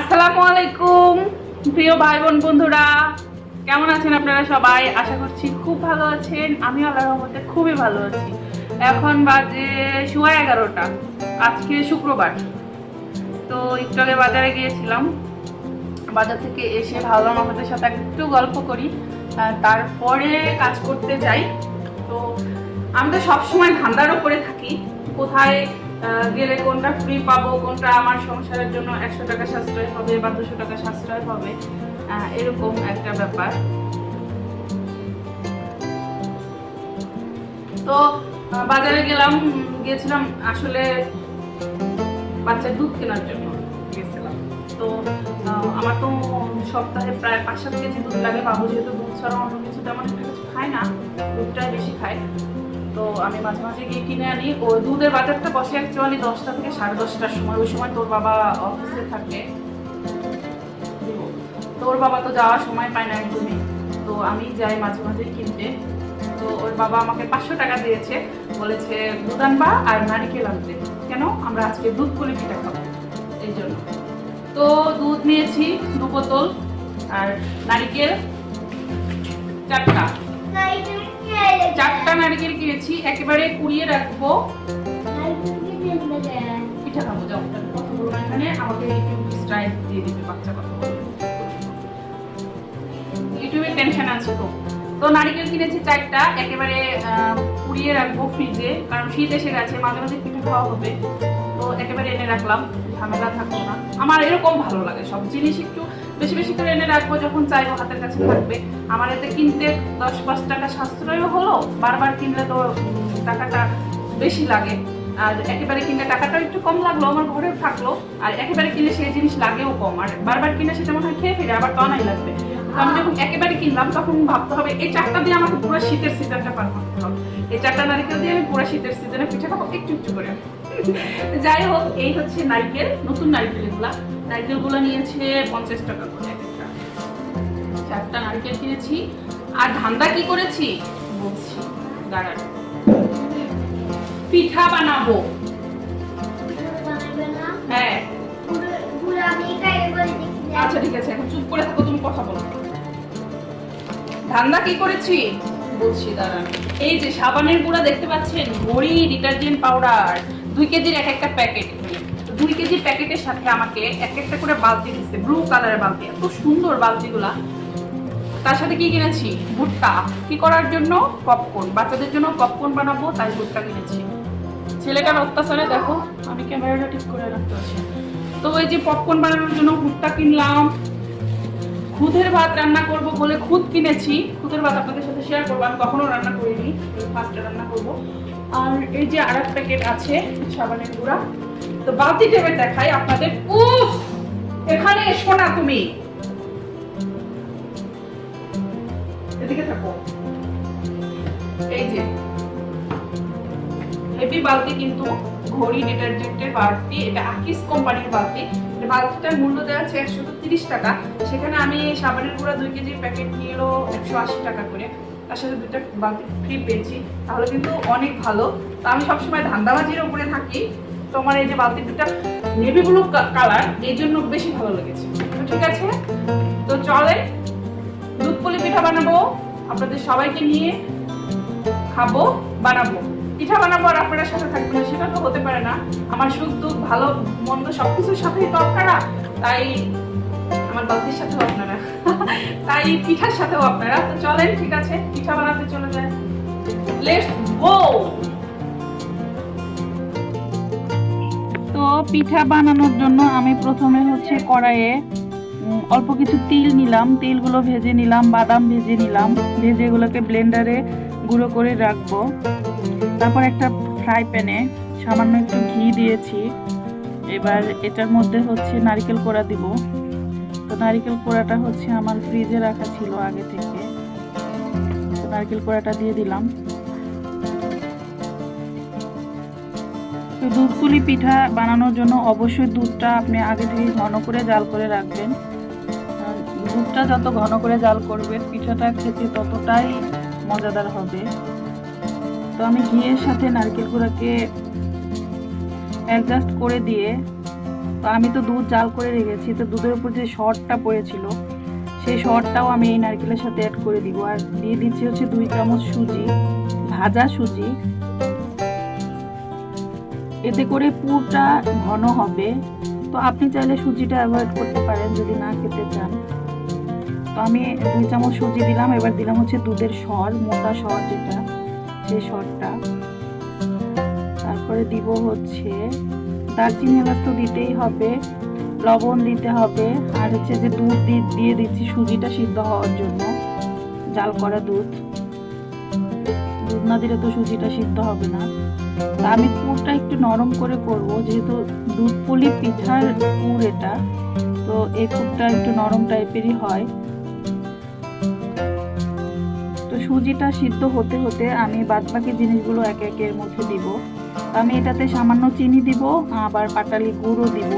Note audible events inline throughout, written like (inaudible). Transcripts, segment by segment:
আসসালামু আলাইকুম, প্রিয় ভাই বোন বন্ধুরা। কেমন আছেন আপনারা সবাই? আশা করছি খুব ভালো আছেন। আমি আল্লাহর রহমতে খুবই ভালো আছি। এখন বাজে সোয়া এগারোটা। আজকে শুক্রবার। তো আগে বাজারে গিয়েছিলাম। বাজার থেকে এসে ভাবলাম আমাদের সাথে একটু গল্প করি। তারপরে কাজ করতে যাই। তো আমি তো সবসময় ধান্দার উপরে থাকি। কোথায় গেলে কোনটা ফ্রি পাবো, কোনটা আমার সংসারের জন্য একশো টাকা সাশ্রয় হবে বা দুশো টাকা সাশ্রয় হবে এরকম একটা ব্যাপার। তো বাজারে গেলাম গিয়েছিলাম আসলে বাচ্চার দুধ কেনার জন্য গেছিলাম তো আমার তো সপ্তাহে প্রায় পাঁচ সাত কেজি দুধ লাগে, বাবু যেহেতু দুধ ছাড়া অন্য কিছু তেমন একটা কিছু খায় না, দুধটাই বেশি খায়। তো আমি মাঝে মাঝে গিয়ে কিনে আনি। ও দুধের বাজারটা বসে অ্যাকচুয়ালি দশটা থেকে সাড়ে দশটার সময়। ওই সময় তোর বাবা অফিসে থাকে। তোর বাবা তো যাওয়ার সময় পায় না একদমই। তো আমি যাই মাঝে মাঝে কিনতে। তো ওর বাবা আমাকে পাঁচশো টাকা দিয়েছে। বলেছে, দুধ আনবা আর নারিকেল আনতে। কেন? আমরা আজকে দুধ পুলি পিঠা খাব। এই জন্য। তো দুধ নিয়েছি, দু বোতল। আর নারিকেল চারটা। নারিকেল কিনেছি, একেবারে কুড়িয়ে রাখব। পিঠা খাব, যাও এখানে, আমাকে ইউটিউব স্ট্রাইক দিয়ে দিবে, বাচ্চা কথা বলবে। ইউটিউবে টেনশন আছে তো। তো নারিকেল কিনেছি চারটা, একেবারে পুড়িয়ে রাখব ফ্রিজে কারণ শীত এসে গেছে, মাঝে মাঝে পিঠে খাওয়া হবে। তো একেবারে এনে রাখলাম, ঝামেলা থাকব না। আমার এরকম ভালো লাগে, সব জিনিস একটু বেশি বেশি করে এনে রাখব যখন চাইব হাতের কাছে থাকবে। আমার এতে কিনতে দশ পাঁচ টাকা সাশ্রয়ও হলো বারবার কিনলে তো টাকাটা বেশি লাগে। আর একেবারে কিনলে টাকাটা একটু কম লাগল আমার ঘরেও থাকল আর একেবারে কিনলে সেই জিনিস লাগেও কম। আর বারবার কিনে সেটা মনে হয় খেয়ে ফিরে আবার টনাই লাগবে। তো আমি যখন একেবারে কিনলাম তখন ভাবতে হবে এই চারটা দিয়ে আমাকে পুরো শীতের সিজনটা পার করতে হবে। এই চারটা নারিকেল দিয়ে আমি পুরো শীতের সিজনে পিঠে খাব একটু একটু করে। যাই হোক, এই হচ্ছে নারকেল, নতুন নারকেল এগুলা। নারকেলগুলো নিয়েছে পঞ্চাশ টাকা করে চারটা নারকেল কিনেছি। আর ধান্দা কি করেছি? বলছি, দাঁড়ান। পিঠা বানাবো। হ্যাঁ। আচ্ছা ঠিক আছে, এখন চুপ করে থাকো, তুমি কথা বলো। ধান্দা কি করেছি? বলছি, দাঁড়ান। এই যে সাবানের গুঁড়া দেখতে পাচ্ছেন? ঘড়ি ডিটারজেন্ট পাউডার। দুই কেজির এক একটা প্যাকেট দুই কেজি প্যাকেটের সাথে আমাকে এক একটা করে বালতি দিচ্ছে ব্লু কালারের বালতি। এত সুন্দর বালতিগুলা। তার সাথে কি কিনেছি? ভুট্টা। কি করার জন্য? পপকর্ন বাচ্চাদের জন্য পপকর্ন বানাবো, তাই ভুট্টা কিনেছি। ছেলেটার অত্যাচারে দেখো, আমি ক্যামেরাটা ঠিক করে রাখতে পারছি তো ওই যে পপকর্ন বানানোর জন্য ভুট্টা কিনলাম। খুদের ভাত রান্না করব বলে খুদ কিনেছি। খুদের ভাত আপনাদের শেয়ার করব। আমি কখনো রান্না করিনি ফার্স্টে রান্না করব। আর এই যে আর প্যাকেট আছে, সাবানের গুঁড়া। তো বালতি টেবিল দেখাই আপনাদের। উফ! এখানে এসো না তুমি। এদিকে থাকো। এই যে। হেভি বালতি কিন্তু ঘড়ি ডিটারজেন্টের বালতি, এটা আকিস কোম্পানির বালতি। বালতিটার মূল্য দেওয়া আছে একশো টাকা, সেখানে আমি সাবানের গুঁড়া দুই কেজির প্যাকেট নিয়ে এলো একশো আশি টাকা করে। তার সাথে দুটা বালতি ফ্রি পেয়েছি, তাহলে কিন্তু অনেক ভালো। তো আমি সবসময় ধান্দাবাজির উপরে থাকি। তোমার এই যে বালতি দুটা নেভি ব্লু কালার এই জন্য বেশি ভালো লেগেছে। তো ঠিক আছে, তো চলে দুধ পুলি পিঠা বানাবো। আপনাদের সবাইকে নিয়ে খাব, বানাবো। পিঠা বানাবো আপনারা সাথে থাকবেন সেটা তো হতে পারে না। আমার সুখ, দুঃখ, ভালো, মন্দ সবকিছুর সাথেই তো আপনারা। তাই আমার বালতির সাথেও আপনারা। (laughs) তাই পিঠার সাথেও আপনারা। তো চলেন, ঠিক আছে, পিঠা বানাতে চলে যায়। তো পিঠা বানানোর জন্য আমি প্রথমে হচ্ছে কড়াইয়ে অল্প কিছু তিল নিলাম। তিলগুলো ভেজে নিলাম, বাদাম ভেজে নিলাম। ভেজে এগুলোকে ব্লেন্ডারে গুঁড়ো করে রাখব। তারপর একটা ফ্রাই প্যানে সামান্য একটু ঘি দিয়েছি। এবার এটার মধ্যে হচ্ছে নারকেল কোড়া দিব। তো নারকেল কোড়াটা হচ্ছে আমার ফ্রিজে রাখা ছিল আগে থেকে। তো নারকেল কোড়াটা দিয়ে দিলাম। তো দুধ পুলি পিঠা বানানোর জন্য অবশ্যই দুধটা আপনি আগে থেকে ঘন করে জাল করে রাখবেন। দুধটা যত ঘন করে জাল করবেন, পিঠাটা খেতে ততটাই মজাদার হবে। তো আমি ঘিয়ের সাথে নারকেল গুঁড়াকে অ্যাডজাস্ট করে দিয়ে তো আমি তো দুধ জাল করে রেখেছি তো দুধের উপর যে শর্টটা পড়েছিল সেই শর্টটাও আমি এই নারকেলের সাথে অ্যাড করে দিব। আর দিয়ে দিচ্ছি হচ্ছে দুই চামচ সুজি ভাজা সুজি। এতে করে পুরটা ঘন হবে। তো আপনি চাইলে সুজিটা অ্যাভয়েড করতে পারেন যদি না খেতে চান। তো আমি দুই চামচ সুজি দিলাম এবার দিলাম হচ্ছে দুধের সর মোটা সর যেটা। সেই সরটা তারপরে দিব হচ্ছে দারচিনি এলাচ তো দিতেই হবে, লবণ দিতে হবে, আর হচ্ছে যে দুধ দিয়ে দিচ্ছি সুজিটা সিদ্ধ হওয়ার জন্য, জাল করা দুধ। দুধ না দিলে তো সুজিটা সিদ্ধ হবে না। তা আমি পুরটা একটু নরম করে করব, যেহেতু দুধ পুলি পিঠার পুর এটা, তো এই পুরটা একটু নরম টাইপেরই হয়। সুজিটা সিদ্ধ হতে হতে আমি বাদবাকি জিনিসগুলো একে একে এর মধ্যে দিব। আমি এটাতে সামান্য চিনি দিব, আবার পাটালি গুঁড়ো দিব।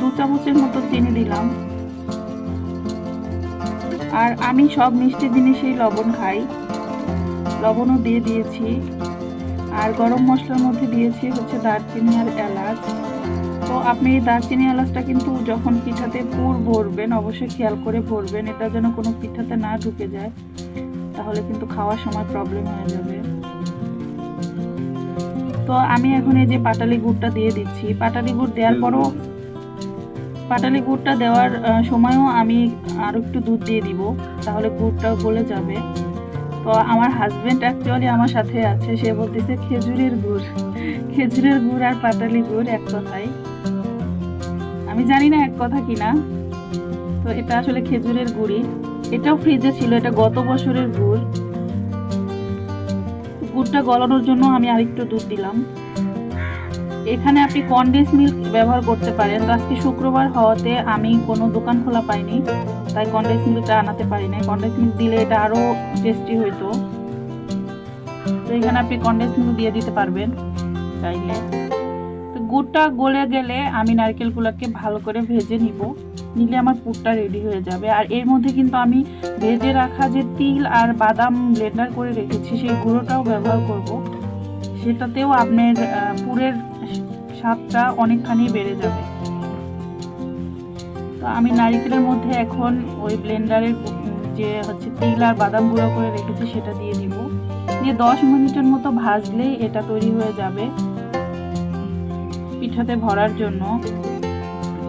দু চামচের মতো চিনি দিলাম। আর আমি সব মিষ্টি জিনিসেই লবণ খাই। লবণও দিয়ে দিয়েছি। আর গরম মশলার মধ্যে দিয়েছি হচ্ছে দারচিনি আর এলাচ। আপনি দারচিনি এলাচটা কিন্তু যখন পিঠাতে পুর ভরবেন, অবশ্যই খেয়াল করে ভরবেন, এটা যেন কোনো পিঠাতে না ঢুকে যায়, তাহলে কিন্তু খাওয়ার সময় প্রবলেম হয়ে যাবে। তো আমি এখন এই যে পাটালি গুড়টা দিয়ে দিচ্ছি। পাটালি গুড় দেওয়ার পরও পাটালি গুড়টা দেওয়ার সময়ও আমি আরও একটু দুধ দিয়ে দিব, তাহলে গুড়টাও গলে যাবে। তো আমার হাজবেন্ড অ্যাকচুয়ালি আমার সাথে আছে, সে বলতেছে, খেজুরের গুড় খেজুরের গুড় আর পাটালি গুড় এক কথাই আমি জানি না এক কথা কিনা। তো এটা আসলে খেজুরের গুড়ই এটাও ফ্রিজে ছিল, এটা গত বছরের গুড়। গুড়টা গলানোর জন্য আমি আরেকটু দুধ দিলাম। এখানে আপনি কনডেন্স মিল্ক ব্যবহার করতে পারেন। আজকে শুক্রবার হওয়াতে আমি কোনো দোকান খোলা পাইনি, তাই কনডেন্স মিল্কটা আনাতে পারি নাই। কনডেন্স মিল্ক দিলে এটা আরও টেস্টি হইতো। তো এখানে আপনি কনডেন্স মিল্ক দিয়ে দিতে পারবেন চাইলে। গুড়টা গলে গেলে আমি নারকেল নারকেলগুলোকে ভালো করে ভেজে নিব। নিলে আমার পুরটা রেডি হয়ে যাবে। আর এর মধ্যে কিন্তু আমি ভেজে রাখা যে তিল আর বাদাম ব্লেন্ডার করে রেখেছি, সেই গুঁড়োটাও ব্যবহার করব। সেটাতেও আপনার পুরের স্বাদটা অনেকখানি বেড়ে যাবে। তো আমি নারিকেলের মধ্যে এখন ওই ব্লেন্ডারের যে হচ্ছে তিল আর বাদাম গুঁড়ো করে রেখেছি, সেটা দিয়ে দিব। দিয়ে দশ মিনিটের মতো ভাজলেই এটা তৈরি হয়ে যাবে। পিঠাতে ভরার জন্য।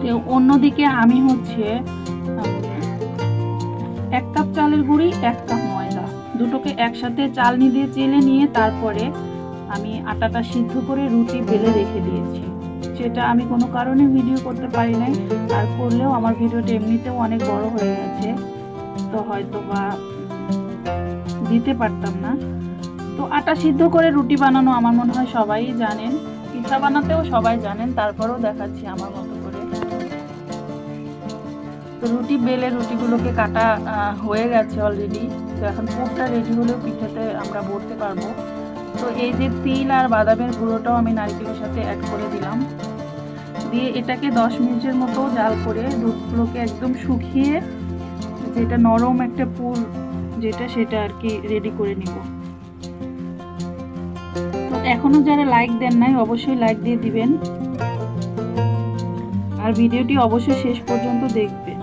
তো অন্যদিকে আমি হচ্ছে, এক কাপ চালের গুঁড়ি, এক কাপ ময়দা। দুটোকে একসাথে চালনি দিয়ে চেলে নিয়ে তারপরে আমি আটাটা সিদ্ধ করে রুটি বেলে রেখে দিয়েছি। সেটা আমি কোনো কারণে ভিডিও করতে পারি নাই, আর করলেও আমার ভিডিওটা এমনিতেও অনেক বড় হয়ে গেছে। তো হয়তো বা দিতে পারতাম না। তো আটা সিদ্ধ করে রুটি বানানো আমার মনে হয় সবাই জানেন। পিঠা বানাতেও সবাই জানেন, তারপরেও দেখাচ্ছি আমার মতো করে তো রুটি বেলে রুটিগুলোকে কাটা হয়ে গেছে অলরেডি তো এখন পুরটা রেডি হলেও পিঠাতে আমরা ভরতে পারব। তো এই যে তিল আর বাদামের গুঁড়োটাও আমি নারকেলের সাথে অ্যাড করে দিলাম। দিয়ে এটাকে দশ মিনিটের মতো জাল করে দুধগুলোকে একদম শুকিয়ে, যেটা নরম একটা পুর, যেটা সেটা আর কি রেডি করে নিব। এখনও যারা লাইক দেন নাই, অবশ্যই লাইক দিয়ে দিবেন। আর ভিডিওটি অবশ্যই শেষ পর্যন্ত দেখবেন।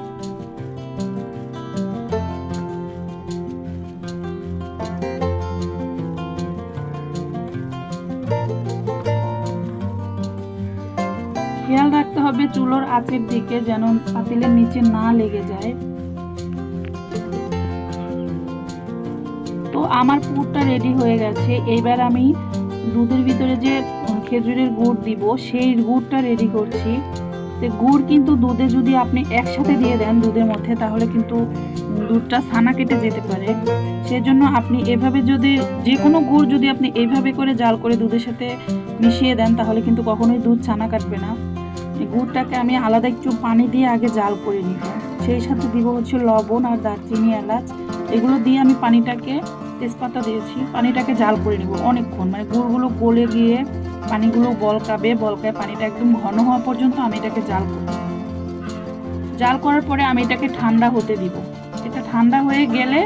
খেয়াল রাখতে হবে, চুলোর আঁচের দিকে যেন পাতিলের নিচে না লেগে যায়। তো আমার পুরটা রেডি হয়ে গেছে। এইবার আমি দুধের ভিতরে যে খেজুরের গুড় দিব, সেই গুড়টা রেডি করছি। তো গুড় কিন্তু দুধে যদি আপনি একসাথে দিয়ে দেন দুধের মধ্যে, তাহলে কিন্তু দুধটা ছানা কেটে যেতে পারে। সেজন্য আপনি এভাবে যদি যে কোনো গুড় যদি আপনি এইভাবে করে জাল করে দুধের সাথে মিশিয়ে দেন, তাহলে কিন্তু কখনোই দুধ ছানা কাটবে না। গুড়টাকে আমি আলাদা একটু পানি দিয়ে আগে জাল করে নিব। সেই সাথে দিব হচ্ছে লবণ আর দারচিনি এলাচ। এগুলো দিয়ে আমি পানিটাকে তেজপাতা দিয়েছি, পানিটাকে জাল করে নিব অনেকক্ষণ। মানে গুড়গুলো গলে গিয়ে পানিগুলো বলকাবে, বলকায় পানিটা একদম ঘন হওয়া পর্যন্ত আমি এটাকে জাল করব। জাল করার পরে আমি এটাকে ঠান্ডা হতে দিব। এটা ঠান্ডা হয়ে গেলে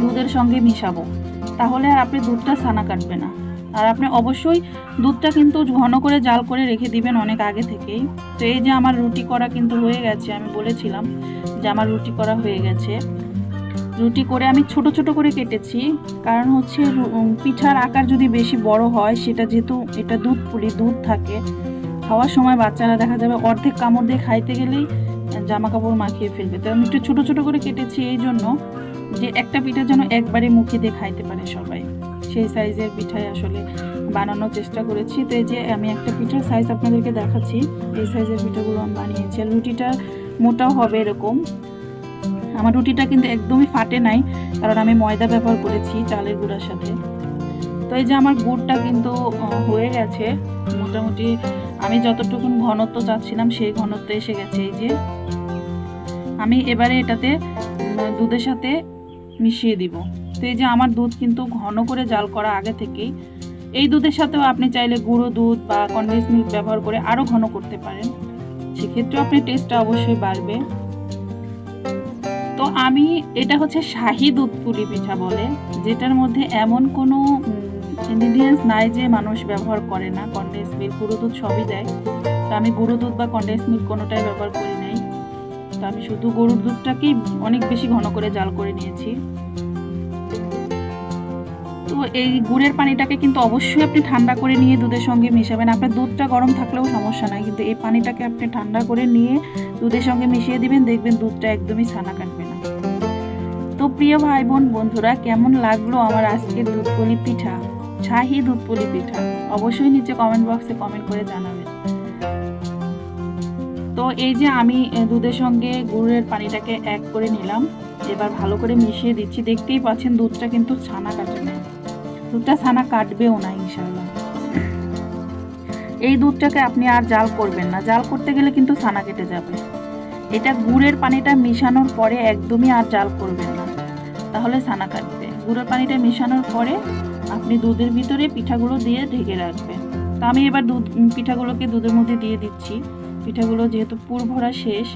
দুধের সঙ্গে মিশাবো। তাহলে আর আপনি দুধটা ছানা কাটবে না। আর আপনি অবশ্যই দুধটা কিন্তু ঘন করে জাল করে রেখে দিবেন অনেক আগে থেকেই। তো এই যে আমার রুটি করা কিন্তু হয়ে গেছে, আমি বলেছিলাম যে আমার রুটি করা হয়ে গেছে। রুটি করে আমি ছোট ছোট করে কেটেছি। কারণ হচ্ছে পিঠার আকার যদি বেশি বড় হয়, সেটা যেহেতু এটা দুধ পুলি, দুধ থাকে, খাওয়ার সময় বাচ্চারা দেখা যাবে অর্ধেক কামড় দিয়ে খাইতে গেলেই জামা কাপড় মাখিয়ে ফেলবে। তো আমি একটু ছোটো ছোটো করে কেটেছি এই জন্য যে একটা পিঠা যেন একবারে মুখে দিয়ে খাইতে পারে সবাই। সেই সাইজের পিঠাই আসলে বানানোর চেষ্টা করেছি। তো এই যে আমি একটা পিঠার সাইজ আপনাদেরকে দেখাচ্ছি। এই সাইজের পিঠাগুলো আমি বানিয়েছি। আর রুটিটা মোটাও হবে এরকম। আমার রুটিটা কিন্তু একদমই ফাটে নাই, কারণ আমি ময়দা ব্যবহার করেছি চালের গুঁড়ার সাথে। তো এই যে আমার গুড়টা কিন্তু হয়ে গেছে। মোটামুটি আমি যতটুকুন ঘনত্ব চাচ্ছিলাম সেই ঘনত্ব এসে গেছে এই যে। আমি এবারে এটাতে দুধের সাথে মিশিয়ে দিব। তো এই যে আমার দুধ কিন্তু ঘন করে জাল করা আগে থেকেই। এই দুধের সাথেও আপনি চাইলে গুঁড়ো দুধ বা কনডেন্স মিল্ক ব্যবহার করে আরও ঘন করতে পারেন। সেক্ষেত্রেও আপনি টেস্টটা অবশ্যই বাড়বে। তো আমি, এটা হচ্ছে শাহি দুধ পুলি পিঠা বলে, যেটার মধ্যে এমন কোনো ইনগ্রিডিয়েন্টস নাই যে মানুষ ব্যবহার করে না কনডেন্স মিল্ক গুঁড়ো দুধ সবই দেয়। তো আমি গুঁড়ো দুধ বা কনডেন্স মিল্ক কোনোটাই ব্যবহার করি নাই। তো আমি শুধু গরুর দুধটাকেই অনেক বেশি ঘন করে জাল করে নিয়েছি। তো এই গুড়ের পানিটাকে কিন্তু অবশ্যই আপনি ঠান্ডা করে নিয়ে দুধের সঙ্গে মিশাবেন। আপনার দুধটা গরম থাকলেও সমস্যা নাই, কিন্তু এই পানিটাকে আপনি ঠান্ডা করে নিয়ে দুধের সঙ্গে মিশিয়ে দিবেন, দেখবেন দুধটা একদমই ছানা প্রিয় ভাই বোন বন্ধুরা, কেমন লাগল আমার আজকের দুধপুলি পিঠা? শাহি দুধপুলি পিঠা। অবশ্যই নিচে কমেন্ট বক্সে কমেন্ট করে জানাবেন। তো এই যে আমি দুধের সঙ্গে গুড়ের পানিটাকে এক করে নিলাম। এবার ভালো করে মিশিয়ে দিচ্ছি। দেখতেই পাচ্ছেন, দুধটা কিন্তু ছানা কাটে না। দুধটা ছানা কাটবেও না ইনশাল্লাহ এই দুধটাকে আপনি আর জাল করবেন না। জাল করতে গেলে কিন্তু ছানা কেটে যাবে। এটা গুড়ের পানিটা মিশানোর পরে একদমই আর জাল করবেন না। তাহলে ছানা কাটবে। গুড়ের পানিটা মিশানোর পরে আপনি দুধের ভিতরে পিঠাগুলো দিয়ে ঢেকে রাখবেন। তো আমি এবার দুধ পিঠাগুলোকে দুধের মধ্যে দিয়ে দিচ্ছি। পিঠাগুলো যেহেতু পুর ভরা শেষ।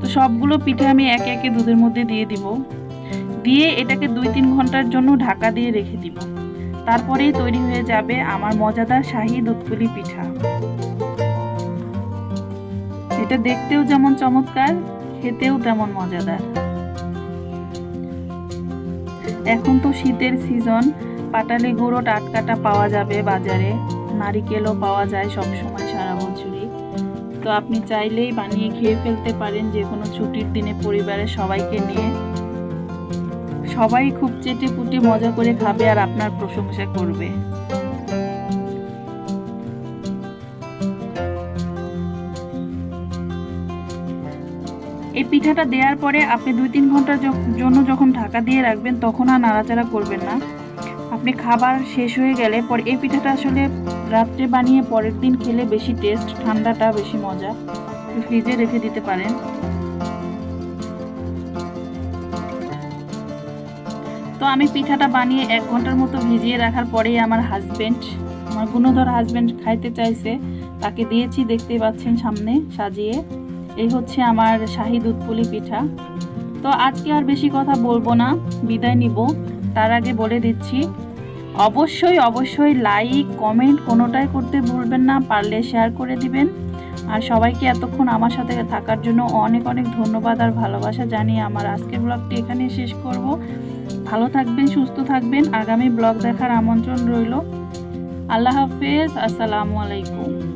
তো সবগুলো পিঠে আমি একে একে দুধের মধ্যে দিয়ে দিব। দিয়ে এটাকে দুই তিন ঘণ্টার জন্য ঢাকা দিয়ে রেখে দিব। তারপরেই তৈরি হয়ে যাবে আমার মজাদার শাহি দুধপুলি পিঠা। এটা দেখতেও যেমন চমৎকার, খেতেও তেমন মজাদার। এখন তো শীতের সিজন পাটালি গুঁড়ো টাটকাটা পাওয়া যাবে বাজারে, নারিকেলও পাওয়া যায় সব সময় সারা বছরই। তো আপনি চাইলেই বানিয়ে খেয়ে ফেলতে পারেন যে কোনো ছুটির দিনে পরিবারের সবাইকে নিয়ে। সবাই খুব চেটে পুটে মজা করে খাবে আর আপনার প্রশংসা করবে। এই পিঠাটা দেওয়ার পরে আপনি দুই তিন ঘণ্টার জন্য যখন ঢাকা দিয়ে রাখবেন, তখন আর নাড়াচাড়া করবেন না। আপনি খাবার শেষ হয়ে গেলে পরে, এই পিঠাটা আসলে রাত্রে বানিয়ে পরের দিন খেলে বেশি টেস্ট ঠান্ডাটা বেশি মজা। ফ্রিজে রেখে দিতে পারেন। তো আমি পিঠাটা বানিয়ে এক ঘণ্টার মতো ভিজিয়ে রাখার পরেই আমার হাজবেন্ড আমার গুণধর হাজবেন্ড খাইতে চাইছে, তাকে দিয়েছি দেখতে পাচ্ছেন সামনে সাজিয়ে। এই হচ্ছে আমার শাহি দুধপুলি পিঠা। তো আজকে আর বেশি কথা বলব না, বিদায় নিব। তার আগে বলে দিচ্ছি, অবশ্যই অবশ্যই লাইক কমেন্ট কোনোটাই করতে ভুলবেন না, পারলে শেয়ার করে দিবেন। আর সবাইকে এতক্ষণ আমার সাথে থাকার জন্য অনেক অনেক ধন্যবাদ আর ভালোবাসা জানিয়ে আমার আজকের ব্লগটি এখানে শেষ করব। ভালো থাকবেন, সুস্থ থাকবেন। আগামী ব্লগ দেখার আমন্ত্রণ রইল। আল্লাহ হাফেজ, আসসালামু আলাইকুম।